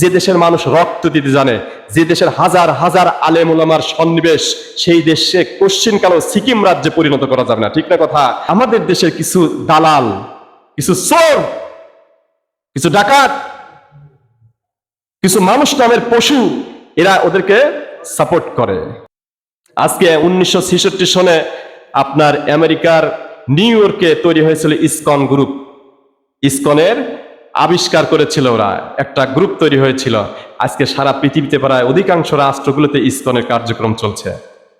যে দেশের মানুষ রক্ত দিতে জানে, যে দেশের হাজার হাজার আলেম ওলামার সন্নিবেশ, সেই দেশে কোশ্চিন কালো সিকিম রাজ্যে পরিণত করা যাবে না। ঠিক না কথা? আমাদের দেশের কিছু দালাল, কিছু চোর, কিছু ডাকাত, কিছু মানুষ নামের পশু, এরা ওদেরকে সাপোর্ট করে। আজকে উনিশশো সনে আপনার আমেরিকার নিউ ইয়র্কে তৈরি হয়েছিল ইসকন গ্রুপ। ইসকনের আবিষ্কার করেছিল ওরা, একটা গ্রুপ তৈরি হয়েছিল। আজকে সারা পৃথিবীতে প্রায় অধিকাংশ রাষ্ট্রগুলোতে ইসকনের কার্যক্রম চলছে।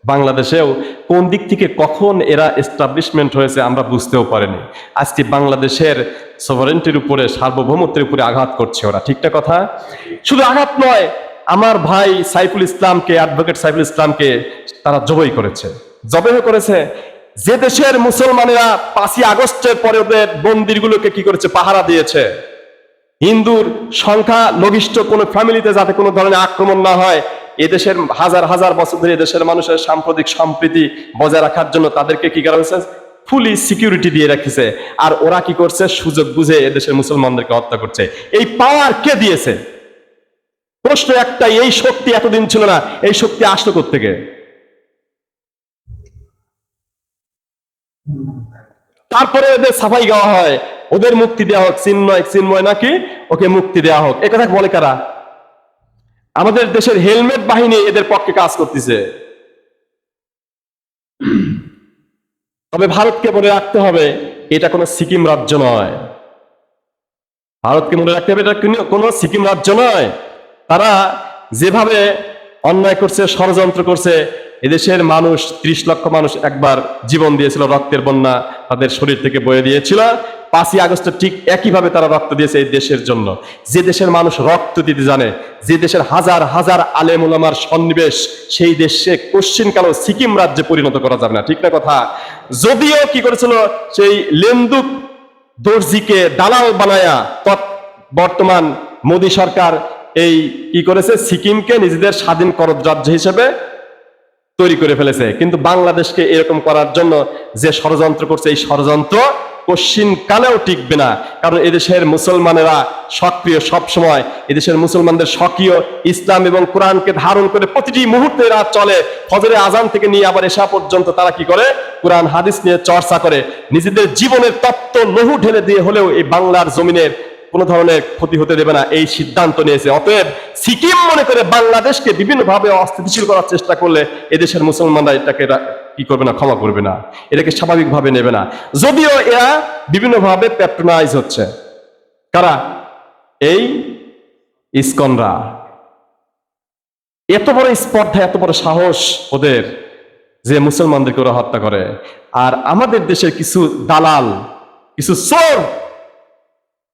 বাংলাদেশেও কোন দিক থেকে কখন এরা এস্টাবলিশমেন্ট হয়েছে আমরা বুঝতেও পারিনি। আজকে বাংলাদেশের সভারেন্টির উপরে, সার্বভৌমত্বের উপরে আঘাত করছে ওরা ঠিকটা কথা? শুধু আঘাত নয়, আমার ভাই সাইফুল ইসলামকে অ্যাডভোকেট সাইফুল ইসলামকে তারা জবই করেছে। জবেহ করেছে, যে দেশের মুসলমানেরা পাঁচই আগস্টের পরে ওদের মন্দিরগুলোকে কি করেছে? পাহারা দিয়েছে। হিন্দুর সংখ্যা লঘিষ্ঠ কোনো ফ্যামিলিতে যাতে কোনো ধরনের আক্রমণ না হয়, এদেশের হাজার হাজার বছর ধরে এদেশের মানুষের সাম্প্রতিক সম্প্রীতি বজায় রাখার জন্য তাদেরকে কি করা হয়েছে? ফুলি সিকিউরিটি দিয়ে রাখিছে। আর ওরা কি করছে? সুযোগ বুঝে এদেশের মুসলমানদেরকে হত্যা করছে। এই পাওয়ার কে দিয়েছে? প্রশ্ন একটাই, এই শক্তি এতদিন ছিল না, এই শক্তি আসলো থেকে তারপরে এদের সাফাই গাওয়া হয়। ওদের মুক্তি দেওয়া হোক, চিন্ময় চিন্ময় নাকি? ওকে মুক্তি দেওয়া হোক। এ কথা বলে কারা? আমাদের দেশের হেলমেট বাহিনী এদের পক্ষে কাজ করতেছে। তবে ভারতকে মনে রাখতে হবে, এটা কোনো সিকিম রাজ্য নয়। ভারতকে মনে রাখতে হবে, এটা কোনো সিকিম রাজ্য নয়। তারা যেভাবে অন্যায় করছে, ষড়যন্ত্র করছে এদেশের মানুষ, ত্রিশ লক্ষ মানুষ একবার জীবন দিয়েছিল রক্তের বন্যা তাদের শরীর থেকে বয়ে দিয়েছিল। পাঁচই আগস্ট ঠিক একইভাবে তারা রক্ত দিয়েছে এই দেশের জন্য। যে দেশের মানুষ রক্ত দিতে জানে, যে দেশের হাজার হাজার আলেম ওলামার সন্নিবেশ, সেই দেশে কোশ্চিন কালো সিকিম রাজ্যে পরিণত করা যাবে না। ঠিক না কথা? যদিও কি করেছিল? সেই লেন্দুক দর্জিকে দালাল বানায়া তৎ বর্তমান মোদী সরকার এই কি করেছে? সিকিমকে নিজেদের স্বাধীন করদ রাজ্য হিসেবে তৈরি করে ফেলেছে। কিন্তু বাংলাদেশকে এরকম করার জন্য যে ষড়যন্ত্র করছে, এই ষড়যন্ত্র কশ্চিন কালেও টিকবে না। কারণ এদেশের মুসলমানেরা সক্রিয় সব সময় এদেশের মুসলমানদের সক্রিয় ইসলাম এবং কোরআনকে ধারণ করে প্রতিটি মুহূর্তে এরা চলে। ফজরে আজান থেকে নিয়ে আবার এসা পর্যন্ত তারা কি করে? কোরআন, হাদিস নিয়ে চর্চা করে। নিজেদের জীবনের তত্ত্ব লহু ঢেলে দিয়ে হলেও এই বাংলার জমিনের কোনো ধরনের ক্ষতি হতে দেবে না, এই সিদ্ধান্ত নিয়েছে। অতএব সিকিম মনে করে বাংলাদেশকে বিভিন্নভাবে অস্থিতিশীল করার চেষ্টা করলে এদেশের মুসলমানরা এটাকে কি করবে না, ক্ষমা করবে না, এটাকে স্বাভাবিকভাবে নেবে না। যদিও এরা বিভিন্নভাবে প্যাট্রোনাইজ হচ্ছে। কারা? এই ইসকনরা। এত বড় স্পর্ধা, এত বড় সাহস ওদের যে মুসলমানদেরকে ওরা হত্যা করে। আর আমাদের দেশের কিছু দালাল, কিছু চোর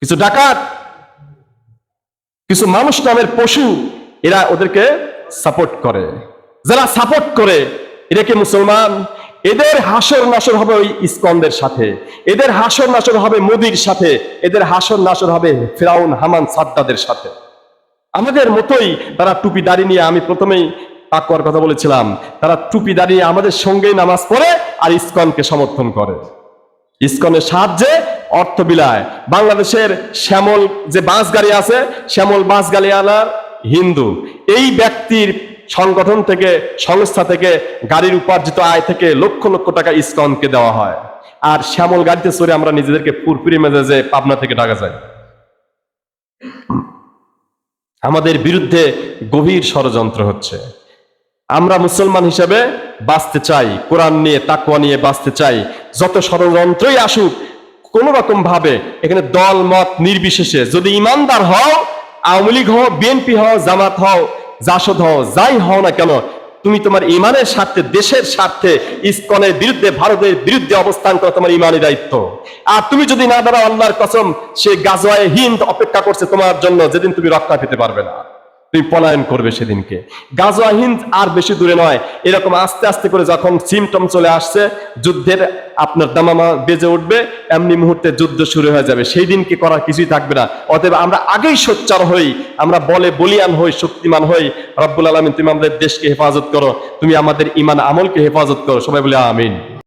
কিছু ডাকাত, কিছু মানুষ নামের পশু, এরা ওদেরকে সাপোর্ট করে। যারা সাপোর্ট করে, এরা কি মুসলমান? এদের হাসর নাসর হবে ওই ইসকনদের সাথে। এদের হাসর নাসর হবে মোদির সাথে। এদের হাসর নাসর হবে ফেরাউন, হামান, সাদ্দাদের সাথে। আমাদের মতোই তারা টুপি দাঁড়িয়ে নিয়ে, আমি প্রথমেই তাকুয়ার কথা বলেছিলাম, তারা টুপি দাঁড়িয়ে আমাদের সঙ্গেই নামাজ পড়ে আর ইস্কনকে সমর্থন করে। ইস্কনের সাহায্যে অর্থ বিলায়। বাংলাদেশের শ্যামল যে বাস গাড়ি আছে, শ্যামল বাস গাড়ি হিন্দু। এই ব্যক্তির সংগঠন থেকে, সংস্থা থেকে গাড়ির উপার্জিত আয় থেকে লক্ষ লক্ষ টাকা ইসকনকে দেওয়া হয়। আর শ্যামল গাড়িতে চড়ে আমরা নিজেদেরকে পুরপুরি মেজাজে পাবনা থেকে ঢাকা যাই। আমাদের বিরুদ্ধে গভীর ষড়যন্ত্র হচ্ছে। আমরা মুসলমান হিসেবে বাঁচতে চাই, কোরআন নিয়ে তাকুয়া নিয়ে বাঁচতে চাই। যত ষড়যন্ত্রই আসুক কোন রকম ভাবে এখানে দল, মত নির্বিশেষে যদি ইমানদার হও, আওয়ামী লীগ হও, বিএনপি হও, জামাত হও, জাসদ হও, যাই হও না কেন, তুমি তোমার ইমানের স্বার্থে, দেশের স্বার্থে, ইসকনের বিরুদ্ধে, ভারতের বিরুদ্ধে অবস্থান করা, তোমার ইমানের দায়িত্ব। আর তুমি যদি না দাঁড়াও আল্লাহর কসম, সে গাজওয়ায় হিন্দ অপেক্ষা করছে তোমার জন্য, যেদিন তুমি রক্ষা পেতে পারবে না। তুমি পলায়ন করবে সেদিনকে। গাজওয়া হিন্দ আর বেশি দূরে নয়। এরকম আস্তে আস্তে করে যখন সিমটম চলে আসছে, যুদ্ধের আপনার দামামা বেজে উঠবে, এমনি মুহূর্তে যুদ্ধ শুরু হয়ে যাবে। সেই দিনকে করার কিছুই থাকবে না। অতএব আমরা আগেই সোচ্চার হই, আমরা বলে বলিয়ান হই, শক্তিমান হই। রব্বুল আলমিন, তুমি আমাদের দেশকে হেফাজত করো। তুমি আমাদের ইমান আমলকে হেফাজত করো। সবাই বলে, আমিন।